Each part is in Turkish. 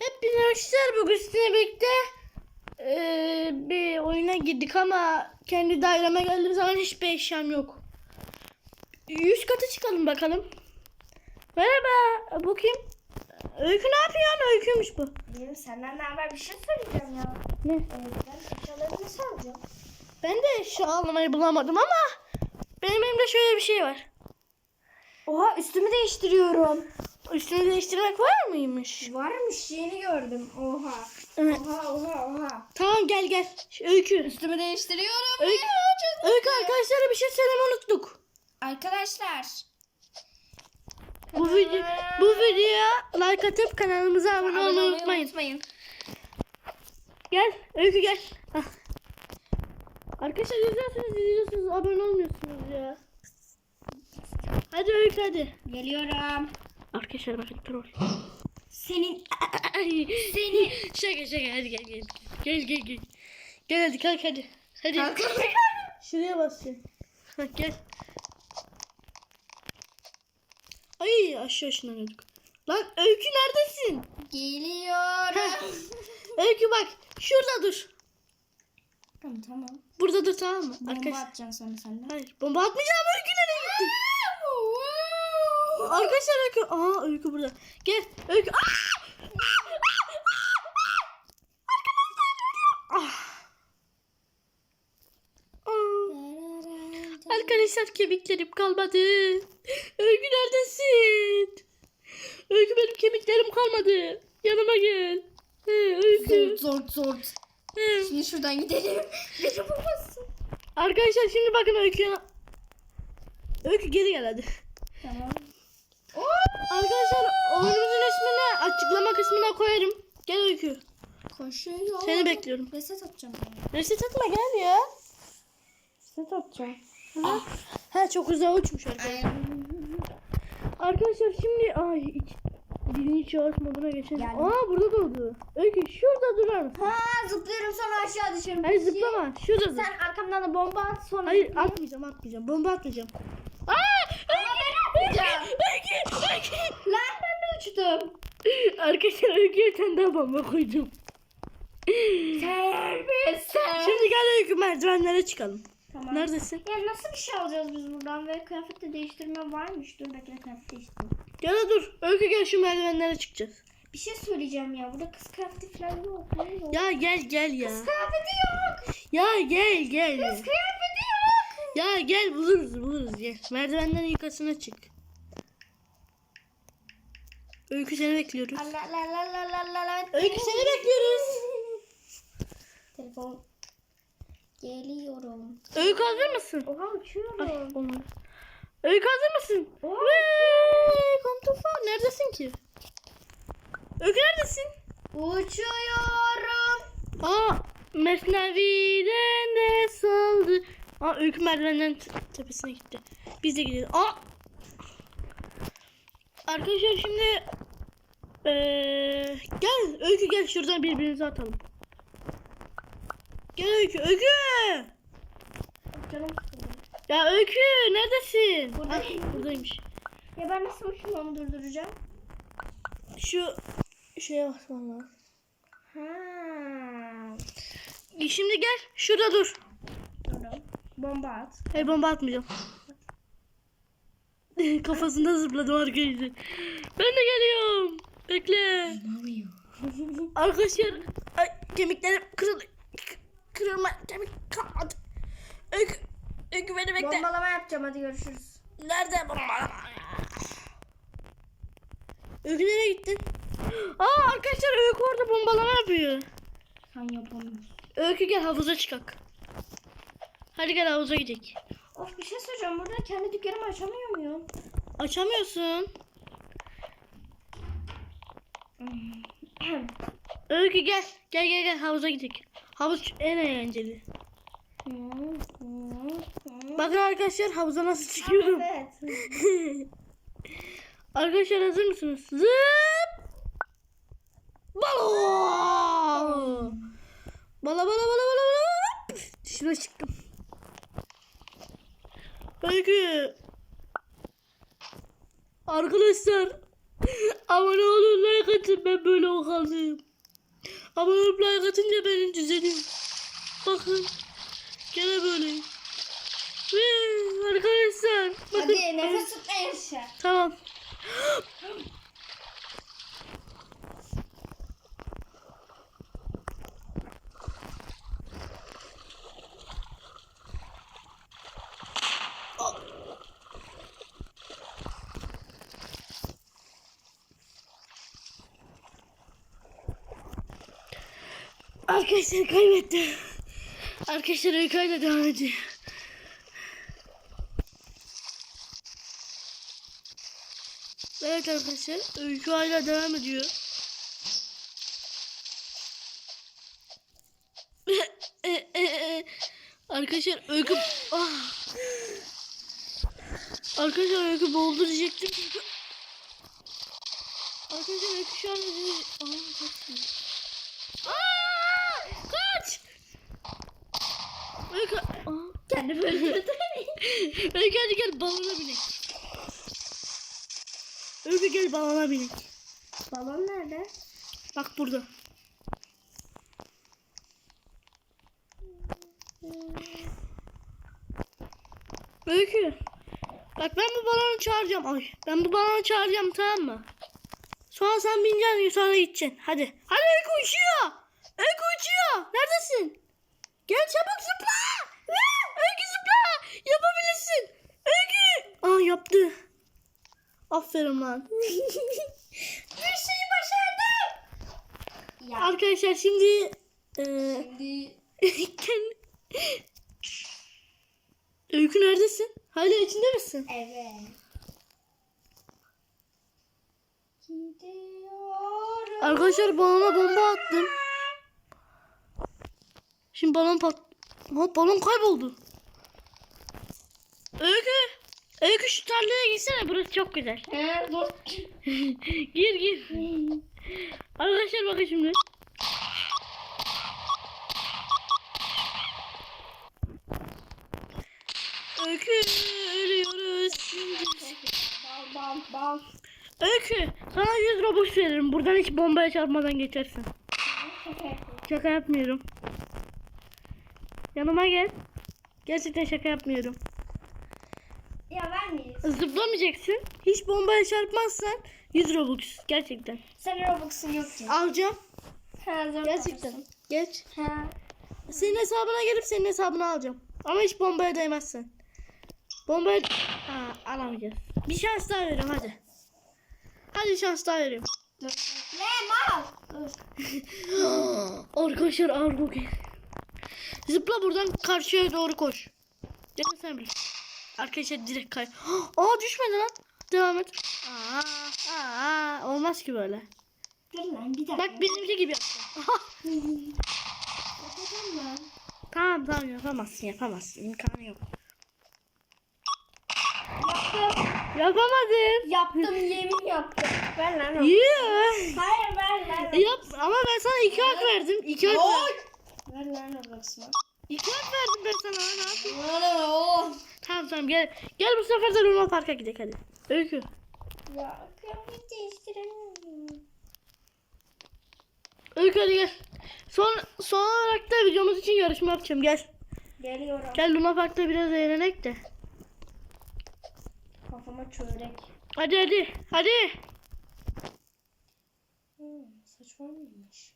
Hepinize arkadaşlar bugün sizinle birlikte eee, bir oyuna girdik ama kendi daireme geldiğim zaman hiçbir eşyam yok. Yüz katı çıkalım bakalım. Merhaba bu kim? Öykü ne yapıyorsun? Öyküymüş bu. Benim senden ne haber bir şey söyleyeceğim ya. Ne? Ee, ben eşyalarımı nasıl alacağım? Ben de eşya almayı bulamadım ama benim elimde şöyle bir şey var. Oha üstümü değiştiriyorum. Üstünü değiştirmek var mıymış? Varmış yeni gördüm. Oha. Evet. Oha oha oha. Tamam gel gel. Öykü. Üstümü değiştiriyorum. Öykü, Öykü arkadaşlara bir şey söylemeyi unuttuk. Arkadaşlar. Bu video bu videoya like atıp kanalımıza abone olmayı unutmayın. unutmayın. Gel Öykü gel. Hah. Arkadaşlar izliyorsunuz izliyorsunuz abone olmuyorsunuz ya. Hadi Öykü hadi. Geliyorum. Arkadaşlar bakın troll. Senin Seni. Şaka şaka hadi gel gel. Gel gel gel. Gel hadi kalk hadi. Hadi. Şuraya bas sen. Hah, gel. Ay aşağı ışınlanıyorduk. Lan Öykü neredesin? Geliyorum. Öykü bak şurada dur. tamam tamam. Burada dur tamam mı? Bomba Arkadaşlar. atacaksın sonra senden. Hayır bomba atmayacağım Öykü nereye gitti? Arkadaşlar Öykü. Aa Öykü burada. Gel Öykü. Aa! Arkadaşlar kemiklerim kalmadı. Öykü neredesin? Öykü benim kemiklerim kalmadı. Yanıma gel. He, Öykü. Zort zort. He. Şimdi şuradan gidelim. Beni bulmasın. Arkadaşlar şimdi bakın Öykü'ye. Öykü geri gel hadi. Arkadaşlar oyunumuzun ismini açıklama kısmına koyarım. Gel Öykü. Koşuyor. Seni bekliyorum. Reset atacağım ben. Reset atma gel ya. Reset atacağım. Ha, ha çok uzağa uçmuş arkadaşlar. Arkadaşlar şimdi ay iç, birinci çağrı moduna geçelim. Geldim. Aa burada doğdu. Öykü şurada durar mısın? Ha zıplıyorum sonra aşağı düşüyorum. Hayır zıplama. Şurada dur. Sen arkamdan da bomba at sonra. Hayır atmayacağım atmayacağım. Bomba atmayacağım. Aa! Öykü! atmayacağım. Öykü! Öykü! Lan ben uçtum. Arkadaşlar Öykü'ye tane daha bomba koydum. Terbiyesiz. Şimdi gel Öykü merdivenlere çıkalım. Tamam. Neredesin? Ya nasıl bir şey alacağız biz buradan ve kıyafet de değiştirme varmış. Dur bekle kıyafet değiştireyim. Gel dur. Öykü gel şu merdivenlere çıkacağız. Bir şey söyleyeceğim ya. Burada kız kıyafeti falan yok. Yok? Ya gel gel ya. Kız kıyafeti yok. Ya gel gel. Kız kıyafeti yok. Ya gel buluruz buluruz gel. Merdivenlerin yukarısına çık. Öykü seni bekliyoruz. Öykü seni bekliyoruz. Telefon. Geliyorum. Öykü hazır mısın? Oha uçuyorum. Ay, olmadı. Öykü hazır mısın? Oha. Kontufa. Neredesin ki? Öykü neredesin? Uçuyorum. Aa, Mesnevi'den de saldı. Aa, Öykü merdivenlerin t- tepesine gitti. Biz de gidelim. Aa! Arkadaşlar şimdi ee, gel Öykü gel şuradan birbirimize atalım. Gel Öykü. Öykü! Canım sıkıldı. Ya Öykü neredesin? Buradayım. Ah, buradaymış. Ya ben nasıl uçmamı durduracağım? Şu şeye basman lazım. Ha. Şimdi gel şurada dur. Durdum. Bomba at. Hayır bomba atmayacağım. Kafasında zıpladım arkadaşlar. Ben de geliyorum. Bekle. Arkadaşlar ay, kemiklerim kırıldı. Kırılma kemik kalmadı. Öykü, öykü beni bekle. Bombalama yapacağım hadi görüşürüz. Nerede bomba? Öykü nereye gitti? Aa arkadaşlar Öykü orada bombalama yapıyor. Sen yapamıyorsun. Öykü gel havuza çıkak. Hadi gel havuza gidelim. Of bir şey söyleyeceğim. Burada kendi dükkanımı açamıyor muyum? Açamıyorsun. Öykü gel. Gel gel gel havuza gidelim. Havuz en eğlenceli. Bakın arkadaşlar havuza nasıl çıkıyorum. evet. arkadaşlar hazır mısınız? Zıp! Balo! Bala bala bala bala bala. Şuna çıktım. Öykü. Arkadaşlar abone olun like atın. ben böyle o kaldım. Abone olup like atınca benim düzelim. Bakın. Gene böyleyim. Ve arkadaşlar. Bakın. Hadi nefes tut. Tamam. Arkadaşlar kaybettim. Arkadaşlar öyküyle devam ediyor. Evet arkadaşlar öykü hala devam ediyor. arkadaşlar öykü ah. Arkadaşlar öykü boğuldu diyecektim çünkü Arkadaşlar öykü şu an Aa, kaç Aa, kaç Öykü Aa. Kendi öldürdü. Öykü hadi gel balona binek. Öykü gel balona binek. Balon nerede? Bak burada. Öykü. Bak ben bu balonu çağıracağım. Ay, ben bu balonu çağıracağım tamam mı? Sonra sen bineceksin sonra gideceksin. Hadi. Hadi Öykü uçuyor. Öykü uçuyor. Neredesin? Gel çabuk zıpla. Hı, Öykü zıpla. Yapabilirsin. Öykü. Aa yaptı. Aferin lan. Bir şeyi başardım. Ya. Arkadaşlar şimdi e, Şimdi kendi... Öykü neredesin? Hala içinde misin? evet. Gidiyorum. Arkadaşlar balona bomba attım. Şimdi balon pat... Ha, balon kayboldu. Öykü. Öykü şu tarlaya gitsene burası çok güzel. Ee, dur. gir gir. Arkadaşlar bakın şimdi. Öykü ölüyoruz. Bal bal bal. Öykü sana 100 robux veririm. Buradan hiç bombaya çarpmadan geçersin. Şaka yapmıyorum. Yanıma gel. Gerçekten şaka yapmıyorum. Ya vermeyiz. Zıplamayacaksın. Hiç bombaya çarpmazsan 100 robux. Gerçekten. Senin Robux'un yok ki. Alacağım. Ha, zor Gerçekten. kapısın. Geç. Ha. Senin hesabına gelip senin hesabını alacağım. Ama hiç bombaya değmezsin. Bombaya... Ha, alamayacağız. Bir şans daha veriyorum hadi. Hadi şans daha veriyorum. Dur. Ne mal? Arkadaşlar argo gel. Zıpla buradan karşıya doğru koş. Da sen bil. Arkadaşlar direkt kay. Aa düşmedi lan. Devam et. Aa, aa, olmaz ki böyle. Dur lan bir dakika. Bak benimki gibi yap. Yapacağım ben. tamam tamam yapamazsın yapamazsın. İmkanı yok. Yaptım. Yapamadın. Yaptım yemin yaptım. Ver lan Robux. Yeah. Hayır ver ver. Yap ama ben sana iki hak verdim. İki hak verdim. Ver lan Robux'umu. İki hak verdim ben sana. Ne yapayım? Oo. Tamam tamam gel. Gel bu sefer de Luna Park'a gidelim hadi. Öykü. Ya kıyafet değiştiremiyorum. Öykü hadi gel. Son, son olarak da videomuz için yarışma yapacağım. Gel. Geliyorum. Gel Luna Park'ta biraz eğlenek de. Kafama çörek. Hadi hadi. Hadi. Hmm, saçma mıymış?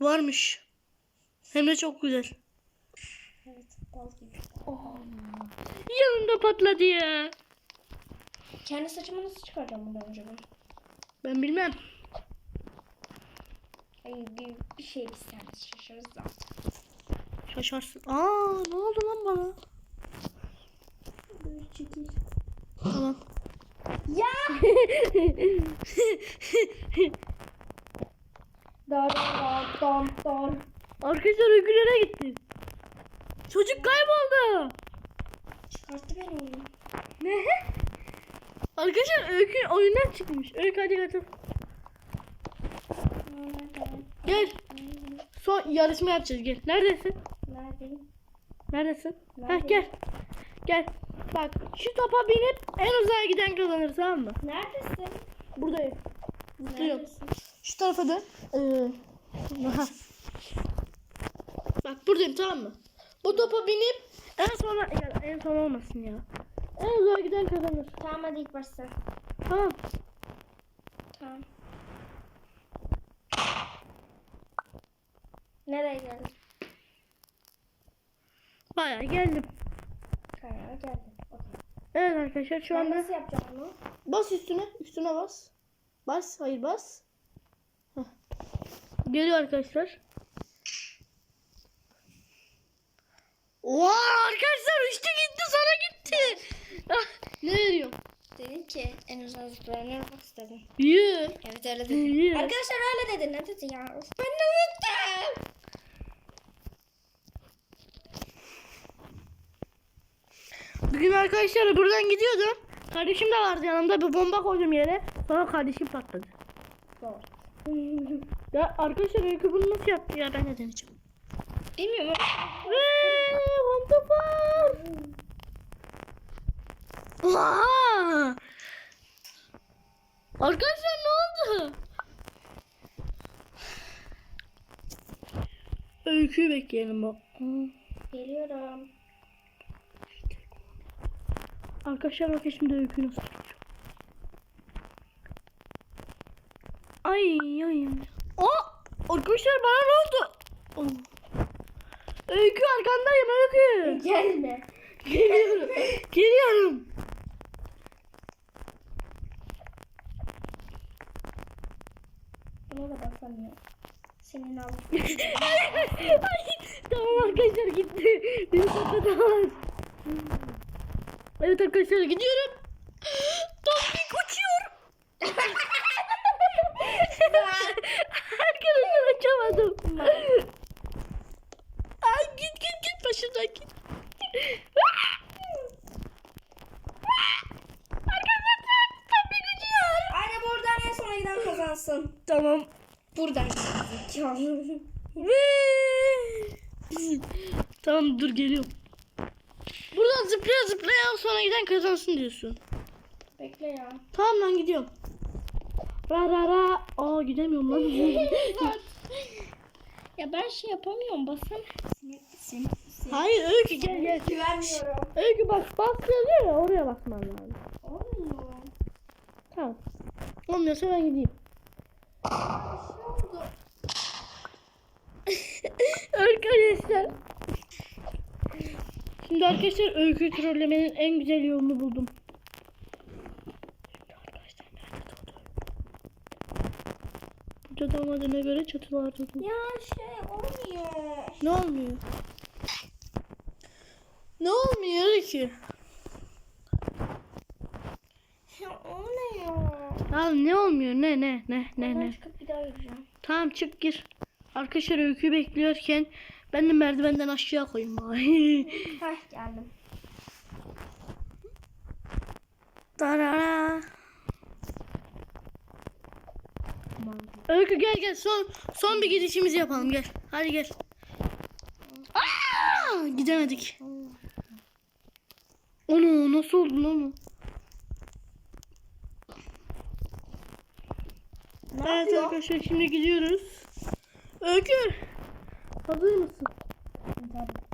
Varmış. Hem de çok güzel. Evet bal gibi. Yanında patladı ya. Kendi saçımı nasıl çıkaracağım bundan önce ben? Ben bilmem. Ay bir, bir şey isterseniz şaşırırız da. Şaşarsın. Aa ne oldu lan bana? Böyle çekil. Tamam. Ya! Dar dar dar dar. Arkadaşlar öykülere gitti. Çocuk kayboldu. Çıkarttı beni. Ne? Arkadaşlar öykü oyundan çıkmış. Öykü hadi katıl. Gel. Son yarışma yapacağız gel. Neredesin? Neredeyim? Neredesin? Neredeyim? Heh gel. Gel. Bak şu topa binip en uzağa giden kazanır tamam mı? Neredesin? Buradayım. Neredesin? Şu tarafa da. Ee, buradayım tamam mı? Bu topa binip en sona ya, en son olmasın ya. En zor giden kazanır. Tamam hadi ilk başta. Tamam. Tamam. Nereye geldin? Bayağı geldim. Kayaya geldin. Okey. Evet arkadaşlar şu Ben anda nasıl yapacağım bunu? bas üstüne. Üstüne bas. Bas. Hayır bas. Heh. Geliyor arkadaşlar. Oha arkadaşlar işte gitti sana gitti. Ah, ne veriyorum? Dedin ki en uzun zıplayanı yapmak istedim. Yürü. Evet öyle dedin. Yürü. Arkadaşlar öyle dedi. Ne dedi ya? Of, Ben de unuttum. Bugün arkadaşlar buradan gidiyordum. Kardeşim de vardı yanımda bir bomba koydum yere. Sonra kardeşim patladı. Doğru. Ya arkadaşlar Öykü bunu nasıl yaptı ya ben de deneyeceğim. Bilmiyorum. Oha! Arkadaşlar ne oldu? Öyküyü bekleyelim bak. Geliyorum. Arkadaşlar bakın şimdi öyküyü nasıl tutacağım. Ay ay ay. Aa! Arkadaşlar bana ne oldu? Oh. Öykü arkandayım öykü. Gelme. Geliyorum. Geliyorum. Basamıyor. Senin al. Tamam arkadaşlar gitti. Beni patlatamaz. Evet arkadaşlar gidiyorum. Tombik uçuyor. arkadaşlar açamadım. Ay git git git başımdan git. arkadaşlar tombik uçuyor. Anne buradan en sona giden kazansın. Tamam. Buradan giden. Tamam dur geliyorum. Buradan zıplaya zıplaya sonra giden kazansın diyorsun. Bekle ya. Tamam lan gidiyorum. Ra ra ra. Aa gidemiyorum lan. ya ben şey yapamıyorum. Basam. Hayır Öykü gel gel. Güvenmiyorum. Öykü bak bas yazıyor ya oraya basman lazım. Olmuyor. Tamam. Olmuyorsa ben gideyim. arkadaşlar. Şimdi arkadaşlar öykü trollemenin en güzel yolunu buldum. Şimdi arkadaşlar nerede? Burada doğmadığına göre çatılarda doğdu. Ya şey olmuyor. Ne olmuyor? Ne olmuyor ki? Ya olmuyor. Tamam ne olmuyor? Ne ne ne ne Ben ne? çıkıp bir daha gireceğim. Tamam çık gir. Arkadaşlar öykü bekliyorken ben de merdivenden aşağı koyayım bari. Heh geldim. Darara. Öykü gel gel son son bir gidişimizi yapalım gel. Hadi gel. Aa, gidemedik. Onu nasıl oldu lan o? Ne Evet yapıyor? arkadaşlar şimdi gidiyoruz. Öykü. Hazır mısın?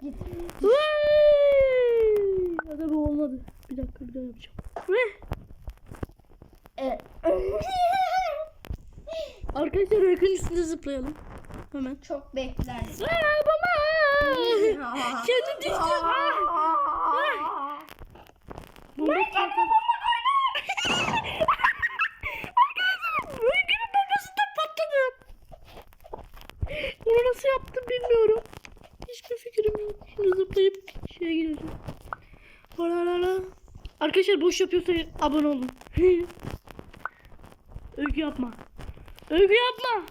Git. Hadi bu olmadı. Bir dakika bir daha yapacağım. Evet. arkadaşlar öykünün üstünde zıplayalım. Hemen. Çok beklersin. Aa, baba! Kendi düştü. Bu ne Arkadaşlar öykünün babası da patladı. Bunu nasıl yaptım bilmiyorum. Hiçbir fikrim yok. Şimdi zıplayıp şeye gideceğim. Hararara. Arkadaşlar boş yapıyorsa abone olun. Öykü yapma. Öykü yapma.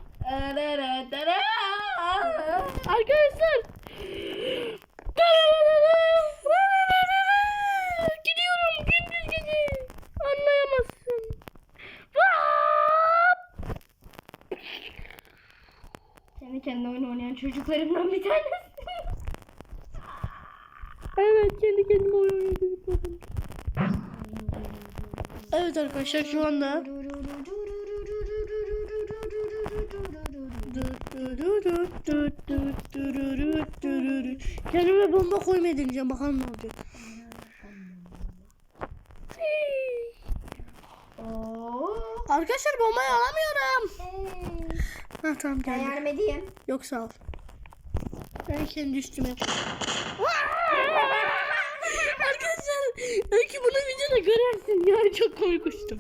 Arkadaşlar. kendi oyun oynayan çocuklarımdan bir tanesi. evet kendi kendime oyun oynayan. Evet arkadaşlar şu anda Kendime bomba koymayı deneyeceğim bakalım ne olacak. Arkadaşlar bombayı alamıyorum. Ha tamam Ben geldi. yardım edeyim. Yok sağ ol. Ben kendi üstüme Arkadaşlar belki bunu videoda görürsün ya çok komik uçtum.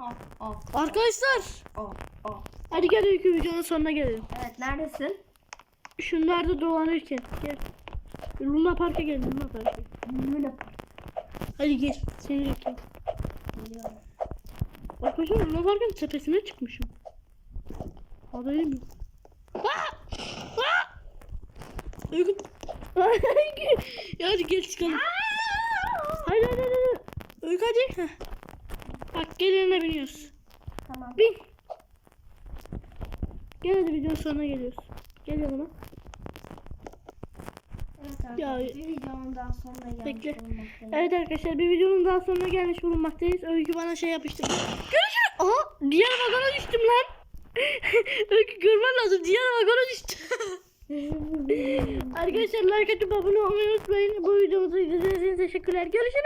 Oh, oh, Arkadaşlar oh, oh. hadi gel öykü videonun sonuna gelelim. Evet neredesin? Şunlarda dolanırken gel. Luna Park'a gel Luna Park'a. Luna Hadi gel seni bekliyorum. Biliyorum. Arkadaşlar Luna Park'ın tepesine çıkmışım. Haberim yok. Aa! Aa! Öykü. ya hadi gel çıkalım. Hadi hadi. hadi. Öykü hadi. Heh. Bak gel yerine biniyoruz. Tamam. Bin. Gel hadi videonun sonuna geliyoruz. Gel yanıma. Evet Ya- bir videonun daha sonuna gelmiş Bekle. bulunmaktayım. Evet arkadaşlar bir videonun daha sonuna gelmiş bulunmaktayız. Öykü bana şey yapıştı. Görüşürüz. Aha diğer vagona düştüm lan. Görmen lazım. Diğer vagona düştüm. arkadaşlar like atıp abone olmayı unutmayın. Bu videomuzu izlediğiniz için teşekkürler. Görüşürüz.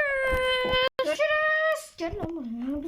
Görüşürüz. Gelin oğlum.